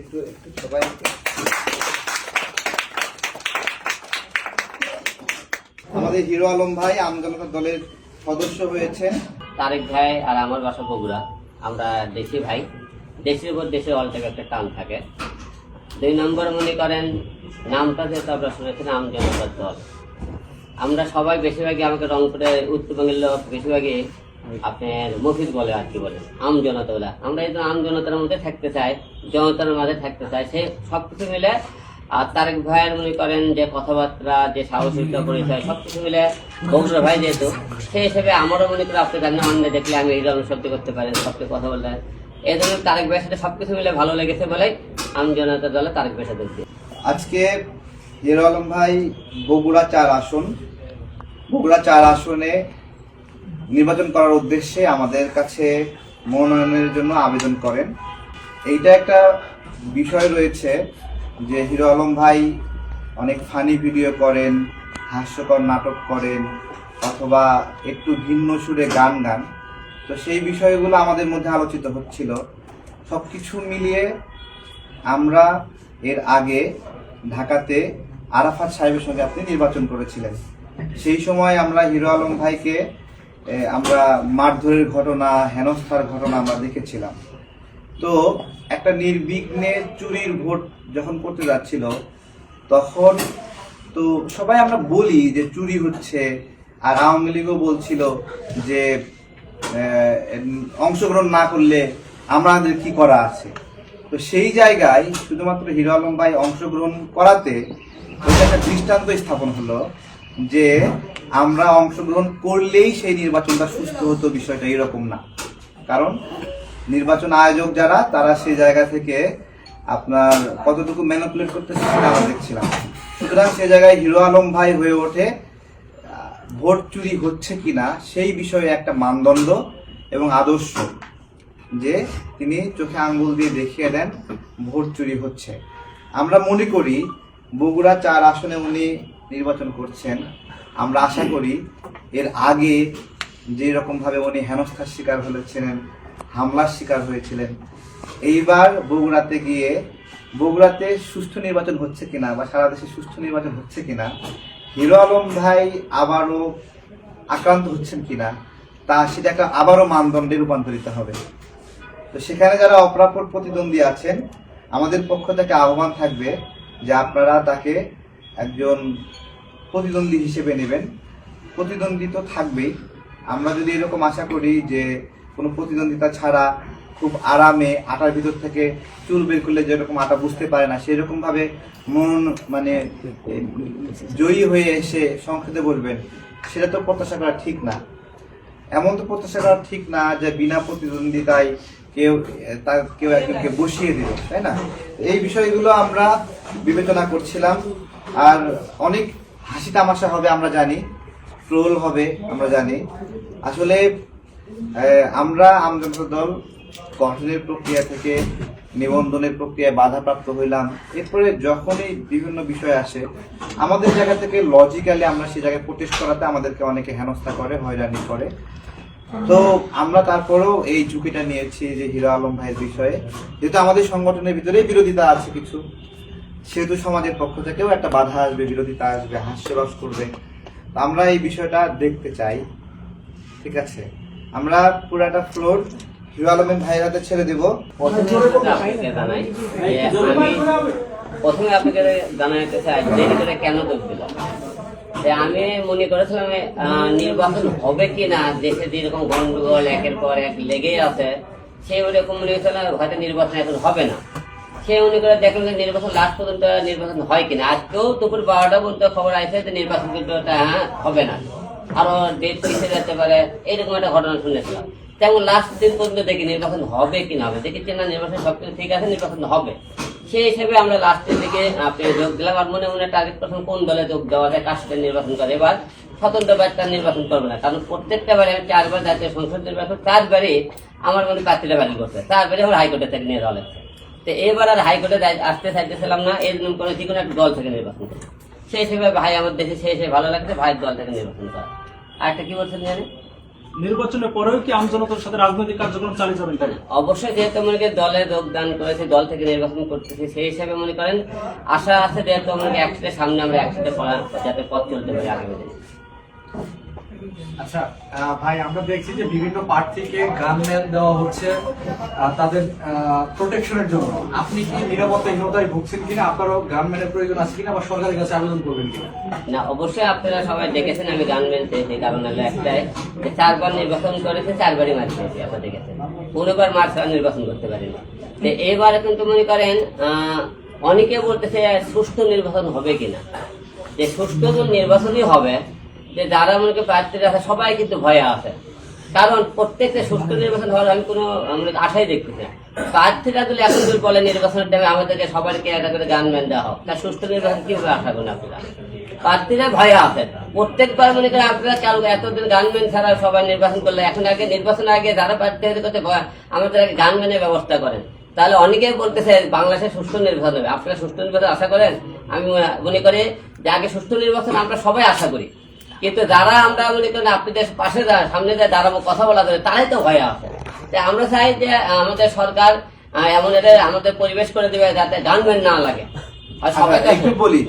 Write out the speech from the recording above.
একটু একটু সবাই আমাদের হিরো আলম ভাই আমজনতা দলের সদস্য হয়েছেন। তারেক ভাই আর আমার বাসা বগুড়া। আমরা দেশি ভাই। দেশের উপর দেশের অল্টাক একটা টান থাকে। দুই নম্বর মনে করেন, নামটা যেহেতু আমরা শুনেছি আম জনতার দল। আমরা সবাই বেশিরভাগই আমাকে রংপুরে উত্তরবঙ্গের লোক, বেশিরভাগই আপনার মফিজ বলে আর কি বলে? আম জনতা বলে আমরা এই আম জনতার মধ্যে থাকতে চাই, জনতার মাঝে থাকতে চাই, সে সব কিছু মিলে, আর তারেক ভাইয়ের মনে করেন যে কথাবার্তা, যে সাহসিকতা, পরিচয় সব কিছু মিলে বগুড়া ভাই যেহেতু, সেই হিসেবে আমারও মনে করি আপনি জানেন অন্য দেখলে আমি এই ধরনের শব্দ করতে পারেন সবকে কথা বলতে এই ধরনের তারেক ভাইয়ের সাথে সবকিছু মিলে ভালো লেগেছে বলেই আম জনতা দলে তারেক ভাইয়ের সাথে আজকে হিরো আলম ভাই বগুড়া চার আসন, বগুড়া চার আসনে নির্বাচন করার উদ্দেশ্যে আমাদের কাছে মনোনয়নের জন্য আবেদন করেন। এইটা একটা বিষয় রয়েছে যে হিরো আলম ভাই অনেক ফানি ভিডিও করেন, হাস্যকর নাটক করেন, অথবা একটু ভিন্ন সুরে গান গান। তো সেই বিষয়গুলো আমাদের মধ্যে আলোচিত হচ্ছিল। সব কিছু মিলিয়ে আমরা এর আগে ঢাকাতে আরাফাত সাহেবের সঙ্গে আপনি নির্বাচন করেছিলেন। সেই সময় আমরা হিরো আলম ভাইকে আমরা মারধরের ঘটনা, হেনস্থার ঘটনা আমরা দেখেছিলাম। তো একটা নির্বিঘ্নে চুরির ভোট যখন করতে যাচ্ছিল, তখন তো সবাই আমরা বলি যে চুরি হচ্ছে, আর আওয়ামী লীগও বলছিল যে অংশগ্রহণ না করলে আমাদের কি করা আছে? তো সেই জায়গায় শুধুমাত্র হিরো আলম ভাই অংশগ্রহণ করাতে ওইটা একটা দৃষ্টান্ত স্থাপন হলো যে আমরা অংশগ্রহণ করলেই সেই নির্বাচনটা সুস্থ হতো, বিষয়টা এরকম না। কারণ নির্বাচন আয়োজক যারা, তারা সেই জায়গা থেকে আপনার কতটুকু ম্যানিপুলেট করতেছে সেটা আমরা দেখছিলাম। সুতরাং সে জায়গায় হিরো আলম ভাই হয়ে ওঠে ভোট চুরি হচ্ছে কিনা সেই বিষয়ে একটা মানদণ্ড এবং আদর্শ যে তিনি চোখে আঙ্গুল দিয়ে দেখিয়ে দেন ভোট চুরি হচ্ছে। আমরা মনে করি বগুড়া চার আসনে উনি নির্বাচন করছেন। আমরা আশা করি এর আগে যে রকম ভাবে উনি হেনস্থার শিকার হয়েছিলেন, হামলার শিকার হয়েছিলেন, এইবার বগুড়াতে গিয়ে বগুড়াতে সুষ্ঠু নির্বাচন হচ্ছে কিনা বা সারা দেশে সুষ্ঠু নির্বাচন হচ্ছে কিনা, হিরো আলম ভাই আবারও আক্রান্ত হচ্ছেন কিনা, তা সেটাকে আবারও মানদণ্ডে রূপান্তরিত হবে। তো সেখানে যারা অপরাপর প্রতিদ্বন্দ্বী আছেন, আমাদের পক্ষ থেকে আহ্বান থাকবে যে আপনারা তাকে একজন প্রতিদ্বন্দ্বী হিসেবে নেবেন। প্রতিদ্বন্দ্বী তো থাকবেই। আমরা যদি এরকম আশা করি যে কোনো প্রতিদ্বন্দ্বিতা ছাড়া খুব আরামে আটার ভিতর থেকে চুল বের করলে যেরকম আটা বুঝতে পারে না সেরকম ভাবে মন মানে জয়ী হয়ে এসে সংসদে বলবেন, সেটা তো প্রত্যাশা করা ঠিক না। এমন তো প্রত্যাশা করা ঠিক না যে বিনা প্রতিদ্বন্দ্বিতায় কেউ তার কেউ একজনকে বসিয়ে দিল, তাই না? এই বিষয়গুলো আমরা বিবেচনা করছিলাম। আর অনেক হাসি তামাশা হবে, আমরা জানি। ট্রোল হবে, আমরা জানি। আসলে আমরা আমজনতা দল গঠনের প্রক্রিয়া থেকে নিবন্ধনের প্রক্রিয়ায় বাধাপ্রাপ্ত হইলাম। এরপরে যখনই বিভিন্ন বিষয় আসে, আমাদের জায়গা থেকে লজিক্যালি আমরা সেই জায়গায় প্রোটেস্ট করাতে আমাদেরকে অনেকে হেনস্থা করে, হয়রানি করে। তো আমরা তারপরেও এই ঝুঁকিটা নিয়েছি যে হিরো আলম ভাইয়ের বিষয়ে। যেহেতু আমাদের সংগঠনের ভিতরেই বিরোধিতা আছে কিছু। সেহেতু সমাজের পক্ষ থেকেও একটা বাধা আসবে বিরোধিতা আসবে হাস্যরস করবে। তো আমরা এই বিষয়টা দেখতে চাই ঠিক আছে? আমরা পুরাটা ফ্লোর হিরো আলমের ভাইয়ের হাতে ছেড়ে দেবো। প্রথমে আপনাকে জানাই যে আমি প্রথমে আপনাকে জানাইতে চাই যে এটাকে কেন যোগ দিলাম যে আমি মনে করেছিলাম আহ, নির্বাচন হবে কি না দেশে যেরকম গন্ডগোল একের পর এক লেগেই আছে সেই ওরকম মনে হয়েছিল হয়তো নির্বাচন এখন হবে না। সে মনে করে দেখলাম যে নির্বাচন লাস্ট পর্যন্ত নির্বাচন হয় কিনা। আজকেও দুপুর বারোটা পর্যন্ত খবর আছে যে নির্বাচন কিন্তু হ্যাঁ, হবে না। আরও ডেট পিছিয়ে যেতে পারে এরকম একটা ঘটনা শুনেছিলাম। তেমন লাস্ট দিন পর্যন্ত দেখি নির্বাচন হবে কি না হবে। দেখেছি না নির্বাচন সবকিছু ঠিক আছে নির্বাচন হবে। সেই হিসেবে আমরা লাস্টের দিকে আপনি যোগ দিলাম। আর মনে মনে টার্গেট করছেন কোন দলে যোগ দেওয়া যায় কার সাথে নির্বাচন করে? এবার স্বতন্ত্র বার্তা নির্বাচন করবে না। কারণ প্রত্যেকটা বারে চারবার জাতীয় সংসদ নির্বাচন চারবারই আমার মনে প্রার্থীরা বাতিল করছে। চারবারই আমার হাইকোর্টে থেকে নিয়ে যাওয়া লাগছে তো এবার আর হাইকোর্টে আসতে চাইতেছিলাম না এর জন্য কোনো যে কোনো একটা দল থেকে নির্বাচন করি সেই হিসেবে ভাই আমার দেশে সেই হিসেবে ভালো লাগছে ভাইয়ের দল থেকে নির্বাচন করা আর একটা কি বলছেন জানি? নির্বাচনের পরেও কি আমজনতার সাথে রাজনৈতিক কার্যক্রম চালিয়ে যাবেন তাই? অবশ্যই যেহেতু মনে করেন দলে যোগদান করেছে দল থেকে নির্বাচন করতেছি সেই হিসাবে মনে করেন আশা আছে যেহেতু মনে একসাথে সামনে আমরা একসাথে যাতে পথ চলতে পারি আগামী দিনে। আচ্ছা ভাই, আমরা দেখছি যে বিভিন্ন প্রার্থীকে গানম্যান দেওয়া হচ্ছে তাদের প্রোটেকশনের জন্য। আপনি কি নিরাপত্তাহীনতায় ভুগছেন কিনা? আপনারও গানম্যানের প্রয়োজন আছে কিনা বা সরকারের কাছে আবেদন করবেন কিনা? না, অবশ্যই আপনারা সবাই দেখেছেন, আমি গান মেনতে কারণ হলো একটাই যে চারবার নির্বাচন করেছে, চারবারই মার খেয়েছি আপনারা দেখেছেন। কোনোবার মার ছাড়া নির্বাচন করতে পারিনি। তো এবারে কিন্তু মনে করেন অনেকে বলতেছে সুষ্ঠু নির্বাচন হবে কিনা। যে সুষ্ঠু নির্বাচনই হবে যে যারা মনে করেন প্রার্থীরা আছে সবাই কিন্তু ভয়ে আছে। কারণ প্রত্যেকটা সুস্থ নির্বাচন হওয়ার আমি কোনো আমরা আশাই দেখতেছি না প্রার্থীরা যদি এখন যদি বলে নির্বাচনের টাইমে আমাদেরকে সবাইকে একটা করে গান ম্যান দেওয়া হোক তা সুস্থ নির্বাচন কীভাবে আশা করেন আপনারা? প্রার্থীরা ভয়ে আছেন প্রত্যেকবার মনে করেন আপনারা কাল এতদিন গানম্যান ছাড়া সবাই নির্বাচন করলে? এখন আগে নির্বাচনের আগে যারা প্রার্থী হতে করতে ভয়, আমাদের আগে গানম্যানের ব্যবস্থা করেন। তাহলে অনেকেই বলতেছে বাংলাদেশে সুষ্ঠু নির্বাচন হবে। আপনারা সুষ্ঠু নির্বাচন আশা করেন? আমি মনে- করি যে আগে সুষ্ঠু নির্বাচন আমরা সবাই আশা করি। কিন্তু যারা আমরা মনে করেন যে পাশে যা, সামনে যায় দাঁড়াবো, কথা বলা যাবে, তারাই তো ভয় আছে। তাই আমরা চাই যে, আমাদের সরকার এমন এটা আমাদের পরিবেশ করে দেবে যাতে গানম্যান না লাগে। আর সবাই একটু বলি